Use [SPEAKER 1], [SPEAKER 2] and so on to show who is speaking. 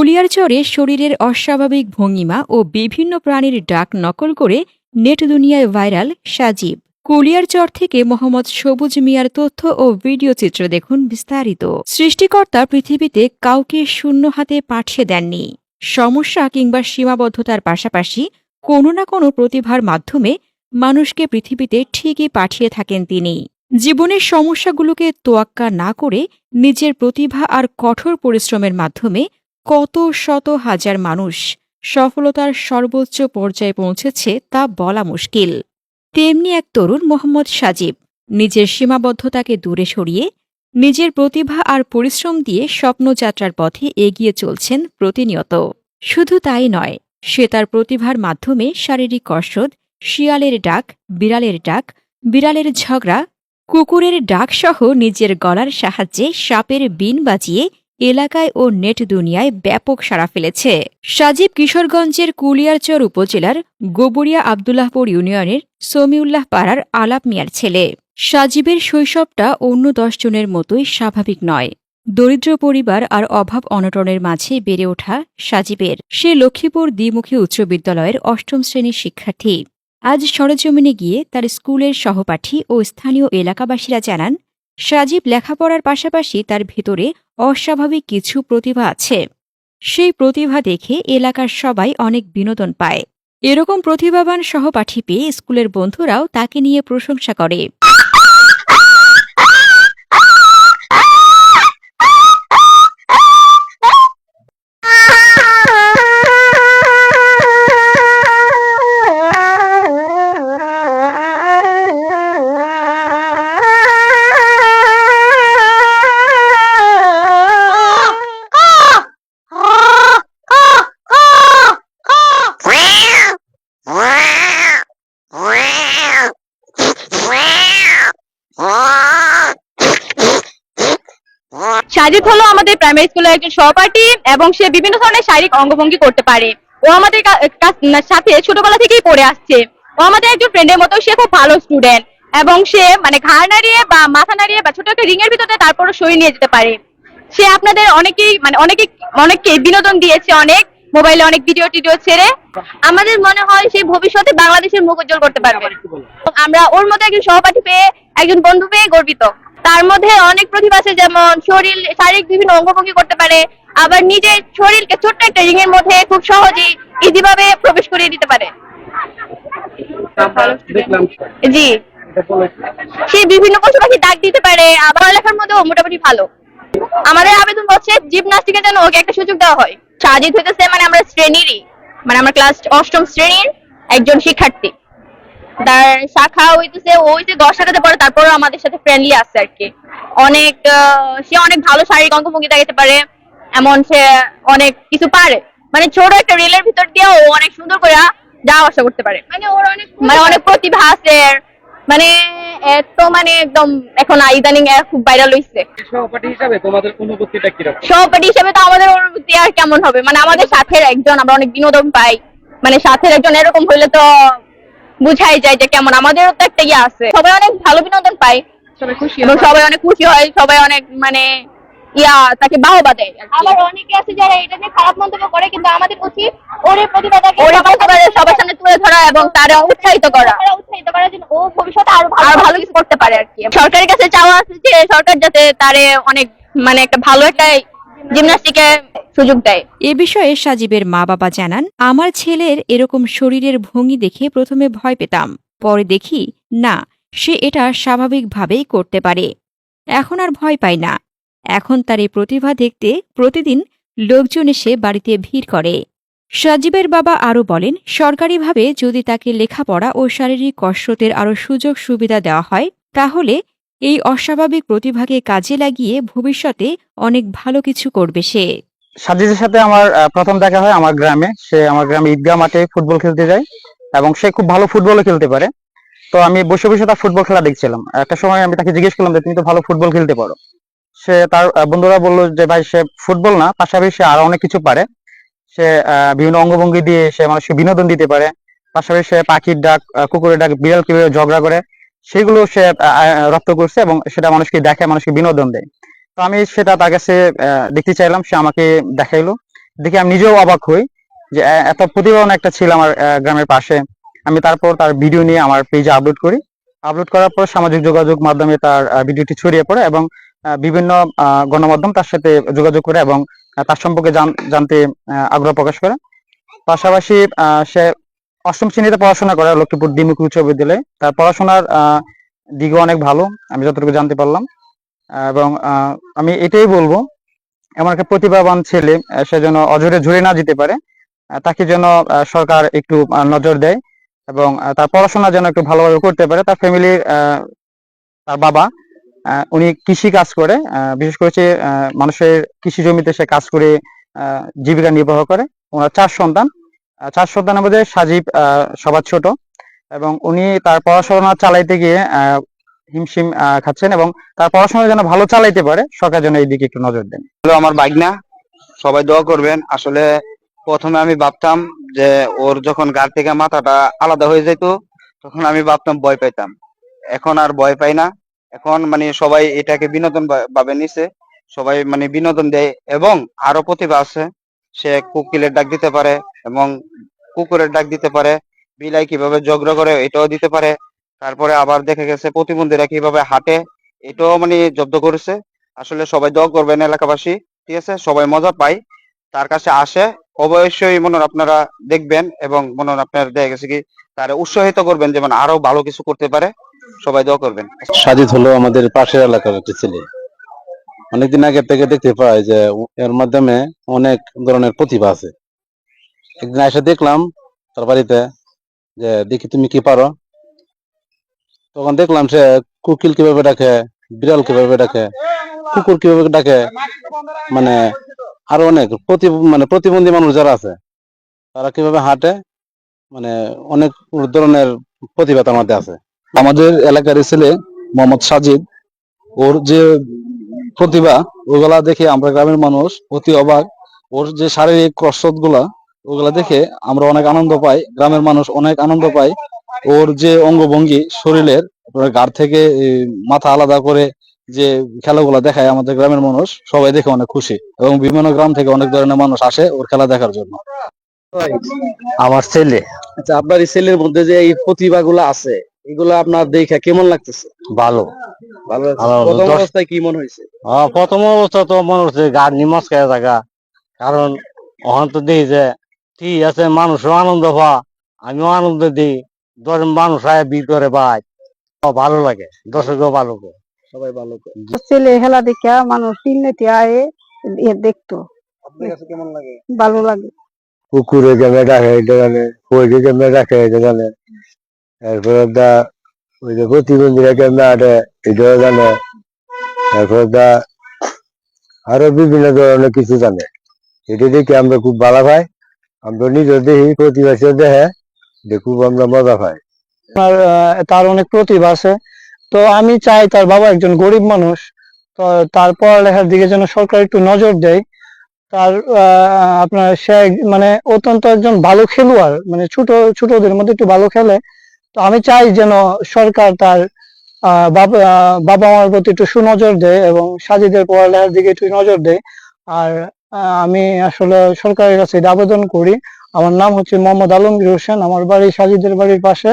[SPEAKER 1] কুলিয়ারচরে শরীরের অস্বাভাবিক ভঙ্গিমা ও বিভিন্ন প্রাণীর ডাক নকল করে নেট দুনিয়ায় ভাইরাল সাজীব। কুলিয়ারচর থেকে মোহাম্মদ সবুজ মিয়ার তথ্য ও ভিডিও চিত্র দেখুন বিস্তারিত। সৃষ্টিকর্তা পৃথিবীতে কাউকে শূন্য হাতে পাঠিয়ে দেননি। সমস্যা কিংবা সীমাবদ্ধতার পাশাপাশি কোনো না কোনো প্রতিভার মাধ্যমে মানুষকে পৃথিবীতে ঠিকই পাঠিয়ে থাকেন তিনি। জীবনের সমস্যাগুলোকে তোয়াক্কা না করে নিজের প্রতিভা আর কঠোর পরিশ্রমের মাধ্যমে কত শত হাজার মানুষ সফলতার সর্বোচ্চ পর্যায়ে পৌঁছেছে তা বলা মুশকিল। তেমনি এক তরুণ মোহাম্মদ সাজিব নিজের সীমাবদ্ধতাকে দূরে সরিয়ে নিজের প্রতিভা আর পরিশ্রম দিয়ে স্বপ্নযাত্রার পথে এগিয়ে চলছেন প্রতিনিয়ত। শুধু তাই নয়, সে তার প্রতিভার মাধ্যমে শারীরিক কসরত, শিয়ালের ডাক, বিড়ালের ডাক, বিড়ালের ঝগড়া, কুকুরের ডাকসহ নিজের গলার সাহায্যে সাপের বিন বাজিয়ে এলাকায় ও নেট দুনিয়ায় ব্যাপক সাড়া ফেলেছে। সাজিব কিশোরগঞ্জের কুলিয়ারচর উপজেলার গোবরিয়া আবদুল্লাহপুর ইউনিয়নের সমিউল্লাহ পাড়ার আলাপ মিয়ার ছেলে। সাজিবের শৈশবটা অন্য দশজনের মতোই স্বাভাবিক নয়। দরিদ্র পরিবার আর অভাব অনটনের মাঝে বেড়ে ওঠা সাজিবের। সে লক্ষ্মীপুর দ্বিমুখী উচ্চ বিদ্যালয়ের অষ্টম শ্রেণির শিক্ষার্থী। আজ সরজমিনে গিয়ে তার স্কুলের সহপাঠী ও স্থানীয় এলাকাবাসীরা জানান সাজিব লেখাপড়ার পাশাপাশি তার ভেতরে অস্বাভাবিক কিছু প্রতিভা আছে। সেই প্রতিভা দেখে এলাকার সবাই অনেক বিনোদন পায়। এরকম প্রতিভাবান সহপাঠী পেয়ে স্কুলের বন্ধুরাও তাকে নিয়ে প্রশংসা করে।
[SPEAKER 2] হলো আমাদের প্রাইমারি স্কুলের একজন সহপাঠী এবং সে বিভিন্ন ধরনের শারীরিক অঙ্গভঙ্গি করতে পারে। ও আমাদের সাথে ছোটবেলা থেকেই পড়ে আসছে। ও আমাদের একজন ফ্রেন্ডের মতো সে খুব ভালো স্টুডেন্ট এবং সে মানে ঘাড় নাড়িয়ে বা মাথা নাড়িয়ে বা ছোট একটা রিং এর ভিতরে তারপরও সই নিয়ে যেতে পারে। সে আপনাদের অনেকেই মানে অনেকে অনেককে বিনোদন দিয়েছে অনেক মোবাইলে অনেক ভিডিও টিডিও ছেড়ে। আমাদের মনে হয় সে ভবিষ্যতে বাংলাদেশের মুখ উজ্জ্বল করতে পারবে। আমরা ওর মধ্যে একজন সহপাঠী পেয়ে একজন বন্ধু পেয়ে গর্বিত। তার মধ্যে অনেক প্রতিভা আছে যেমন শরীর শারীরিক বিভিন্ন অঙ্গভঙ্গি করতে পারে। আবার নিজের শরীরকে ছোট্ট একটা রিং এর মধ্যে খুব সহজেই ইজি ভাবে প্রবেশ করিয়ে দিতে পারে। জি। সে। বিভিন্ন পশু পাখি ডাক দিতে পারে আবার লেখার মধ্যেও মোটামুটি ভালো। আমাদের আবেদন হচ্ছে জিমনাস্টিকের জন্য ওকে একটা সুযোগ দেওয়া হয়। সাজিদ হইতেছে মানে আমরা শ্রেণীরই মানে আমরা ক্লাস অষ্টম শ্রেণির একজন শিক্ষার্থী। তার শাখা হইতেছে ও হইছে দশ শাখাতে পড়ে তারপরেও আমাদের সাথে ফ্রেন্ডলি আছে আর কি। অনেক আহ, সে অনেক ভালো শারীরিক অঙ্গভঙ্গি দেখাতে পারে এমন সে অনেক কিছু পারে। মানে ছোট একটা রেলের ভিতর দিয়ে ও অনেক সুন্দর করে যাওয়া আসা করতে পারে। মানে ওর অনেক মানে অনেক প্রতিভা আছে মানে এত মানে একদম এখন ইদানিং খুব ভাইরাল হইছে।
[SPEAKER 3] সহপাঠী হিসাবে তোমাদের অনুভূতিটা কীরকম?
[SPEAKER 2] সহপাঠী হিসেবে তো আমাদের অনুভূতি আর কেমন হবে? মানে আমাদের সাথে একজন আমরা অনেক বিনোদন পাই। মানে সাথে একজন এরকম হইলে তো বুঝাই যায় যে কেমন আমাদেরও তো একটা ইয়ে আছে। সবাই অনেক ভালো বিনোদন পায়।
[SPEAKER 4] সবাই খুশি
[SPEAKER 2] এবং সবাই অনেক খুশি হয় সবাই অনেক মানে ইয়া তাকে বাহবা দেয় আবার অনেকে আছে যারা এটা নিয়ে খারাপ মন্তব্য করে কিন্তু আমাদের উচিত ওর প্রতিভাটাকে সবার সামনে তুলে ধরা এবং তারা উৎসাহিত করা। উৎসাহিত করার জন্য ও ভবিষ্যতে আরও ভালো ভালো কিছু করতে পারে আর কি। সরকারের কাছে চাওয়া আছে যে সরকার যাতে তারে অনেক মানে একটা ভালো একটা জিমনাস্টিকে সুযোগ দেয়।
[SPEAKER 1] এ বিষয়ে সাজিবের মা বাবা জানান, আমার ছেলের এরকম শরীরের ভঙ্গি দেখে প্রথমে ভয় পেতাম, পরে দেখি, না, সে এটা স্বাভাবিকভাবেই করতে পারে। এখন আর ভয় পাই না। এখন তার এই প্রতিভা দেখতে প্রতিদিন লোকজন এসে বাড়িতে ভিড় করে। সাজিবের বাবা আরও বলেন, সরকারিভাবে যদি তাকে লেখাপড়া ও শারীরিক কসরতের আরও সুযোগ সুবিধা দেওয়া হয়, তাহলে এই অস্বাভাবিক প্রতিভাকে কাজে লাগিয়ে ভবিষ্যতে অনেক ভালো কিছু করবে সে।
[SPEAKER 5] সাজিদের সাথে আমার প্রথম দেখা হয় আমার গ্রামে। সে আমার গ্রামে ঈদগাহ মাঠে ফুটবল খেলতে যায় এবং সে খুব ভালো ফুটবলও খেলতে পারে। তো আমি বসে বসে তার ফুটবল খেলা দেখছিলাম। একটা সময় আমি তাকে জিজ্ঞেস করলাম যে, তুমি তো ভালো ফুটবল খেলতে পারো। সে তার বন্ধুরা বলল যে, ভাই, সে ফুটবল না, পাশাপাশি সে আরও অনেক কিছু পারে। সে বিভিন্ন অঙ্গভঙ্গি দিয়ে সে মানুষকে বিনোদন দিতে পারে। পাশাপাশি সে পাখির ডাক কুকুরের ডাক বিড়াল কীভাবে ঝগড়া করে। সেগুলো সে রপ্ত করছে এবং সেটা মানুষকে দেখে, মানুষকে বিনোদন দেয়। তো আমি সেটা তার কাছে দেখতে চাইলাম, সে আমাকে দেখাইলো। দেখে আমি নিজেও অবাক হই যে এত প্রতিভাবান একটা ছিল আমার গ্রামের পাশে। আমি তারপর তার ভিডিও নিয়ে আমার পেজে আপলোড করি। আপলোড করার পর সামাজিক যোগাযোগ মাধ্যমে তার ভিডিওটি ছড়িয়ে পড়ে এবং বিভিন্ন গণমাধ্যম তার সাথে যোগাযোগ করে এবং তার সম্পর্কে জান- জানতে আগ্রহ প্রকাশ করে। পাশাপাশি সে অষ্টম শ্রেণীতে পড়াশোনা করে লক্ষ্মীপুর দ্বিমুখ উচ্চ বিদ্যালয়ে তার পড়াশোনার দিকও অনেক ভালো, আমি যতটুকু জানতে পারলাম। এবং আমি এটাই বলব, এমন একটা প্রতিভাবান ছেলে সে যেন অজরে ঝরে না যেতে পারে তাকে যেন সরকার একটু নজর দেয় এবং তার পড়াশোনা যেন একটু ভালোভাবে করতে পারে। তার ফ্যামিলির তার বাবা উনি কৃষি কাজ করে বিশেষ করে মানুষের কৃষি জমিতে সে কাজ করে জীবিকা নির্বাহ করে। ওনার চার সন্তান চার সন্তানের মধ্যে সাজীব সবার ছোট। এবং উনি তার পড়াশোনা চালাইতে গিয়ে হিমশিম খাচ্ছেন এবং তার পড়াশোনা যেন ভালো চালাইতে পারে, সরকার যেন এই দিকে একটু নজর দেন।
[SPEAKER 4] আমার বাইক না সবাই দোয়া করবেন। আসলে প্রথমে আমি ভাবতাম যে ওর যখন গাড় থেকে মাথাটা আলাদা হয়ে যেত, তখন আমি ভাবতাম ভয় পাইতাম। এখন আর ভয় পাই না। এখন মানে সবাই এটাকে বিনোদন ভাবে নিছে। সবাই মানে বিনোদন দেয় এবং আরও প্রতিভা আছে। সে কোকিলের ডাক দিতে পারে এবং কুকুরের ডাক দিতে পারে, বিলাই কীভাবে ঝগড়া করে এটাও দিতে পারে। তারপরে আবার দেখা গেছে প্রতিবন্ধীরা কীভাবে হাঁটে, এটাও মানে জব্দ করেছে। আসলে সবাই দোয়া করবেন এলাকাবাসী, ঠিক আছে? সবাই মজা পায়, তার কাছে আসে। অবশ্যই মনে আপনারা দেখবেন এবং মনে আপনার দেখা গেছে কি, তারা উৎসাহিত করবেন যেমন আরও ভালো কিছু করতে পারে। সবাই দোয়া করবেন।
[SPEAKER 6] সাজিদ হলো আমাদের পাশের এলাকার একটি ছেলে। অনেকদিন আগে থেকে দেখতে পাই যে এর মাধ্যমে অনেক ধরনের প্রতিভা আছে। একদিন এসে দেখলাম তার বাড়িতে যে, দেখি তুমি কি পারো? তখন দেখলাম সে কুকিল কীভাবে ডাকে, বিড়াল কীভাবে ডাকে, কুকুর কীভাবে ডাকে মানে আরও অনেক প্রতি মানে প্রতিবন্ধী মানুষ যারা আছে, তারা কীভাবে হাঁটে মানে অনেক ধরনের প্রতিভা তার মধ্যে আছে।
[SPEAKER 7] আমাদের এলাকার ছেলে মোহাম্মদ সাজিদ, ওর যে প্রতিভা ওগুলা দেখে আমরা গ্রামের মানুষ অতি অবাক। ওর যে শারীরিক কসরতগুলা ওগুলা দেখে আমরা অনেক আনন্দ পাই গ্রামের মানুষ অনেক আনন্দ পায়। ওর যে অঙ্গভঙ্গি শরীরের আপনার গাড় থেকে মাথা আলাদা করে যে খেলাগুলা দেখায় আমাদের গ্রামের মানুষ সবাই দেখে অনেক খুশি এবং বিভিন্ন গ্রাম থেকে অনেক ধরনের মানুষ আসে ওর খেলা দেখার জন্য।
[SPEAKER 8] আমার ছেলে। আচ্ছা আপনার এই ছেলের মধ্যে যে এই প্রতিভাগুলো আছে এগুলো আপনার দেখে কেমন লাগতেছে?
[SPEAKER 6] ভালো।
[SPEAKER 8] ভালো প্রথম অবস্থায় কি মনে হয়েছে?
[SPEAKER 6] প্রথম অবস্থা তো মনে হচ্ছে গাড় নিমজ খেয়ে থাকা। কারণ ওখান তো দেখি যে ঠিক আছে মানুষও আনন্দ পা আমিও আনন্দ দিই। দশ মানুষ আয় বি করে ভাই ভালো লাগে দর্শকও ভালো করে।
[SPEAKER 8] সবাই ভালো করে।
[SPEAKER 9] ছেলে খেলা দেখা মানুষ তিনটি আয়ে দেখতো।
[SPEAKER 8] কেমন লাগে?
[SPEAKER 9] ভালো লাগে।
[SPEAKER 10] কুকুরে কেমনে রাখে এটা জানে। কইকে কেমনে রাখে এটা জানে। তারপরে দা ওই যে প্রতিবন্ধীরা কেমনে আটে এটাও জানে। তারপরে দা আরও বিভিন্ন ধরনের কিছু জানে। এটা দেখে আমরা খুব ভালো পাই। আমরা নিজের দেখি প্রতিবাসী দেখে খুব আমরা মজা পাই।
[SPEAKER 5] তার অনেক প্রতিভা আছে। তো আমি চাই তার বাবা একজন গরিব মানুষ। তো তার পড়ালেখার দিকে যেন সরকার একটু নজর দেয়। তার আপনার সে মানে অত্যন্ত একজন ভালো খেলোয়াড়। মানে ছোট, ছোটদের মধ্যে একটু ভালো খেলে। তো আমি চাই যেন সরকার তার বাবা মার প্রতি একটু সুনজর দেয় এবং সাজিদের পড়ালেখার দিকে একটু নজর দেয়। আর আমি আসলে সরকারের কাছে আবেদন করি। আমার নাম হচ্ছে মোহাম্মদ আলমগীর হোসেন। আমার বাড়ি সাজিদের বাড়ির পাশে।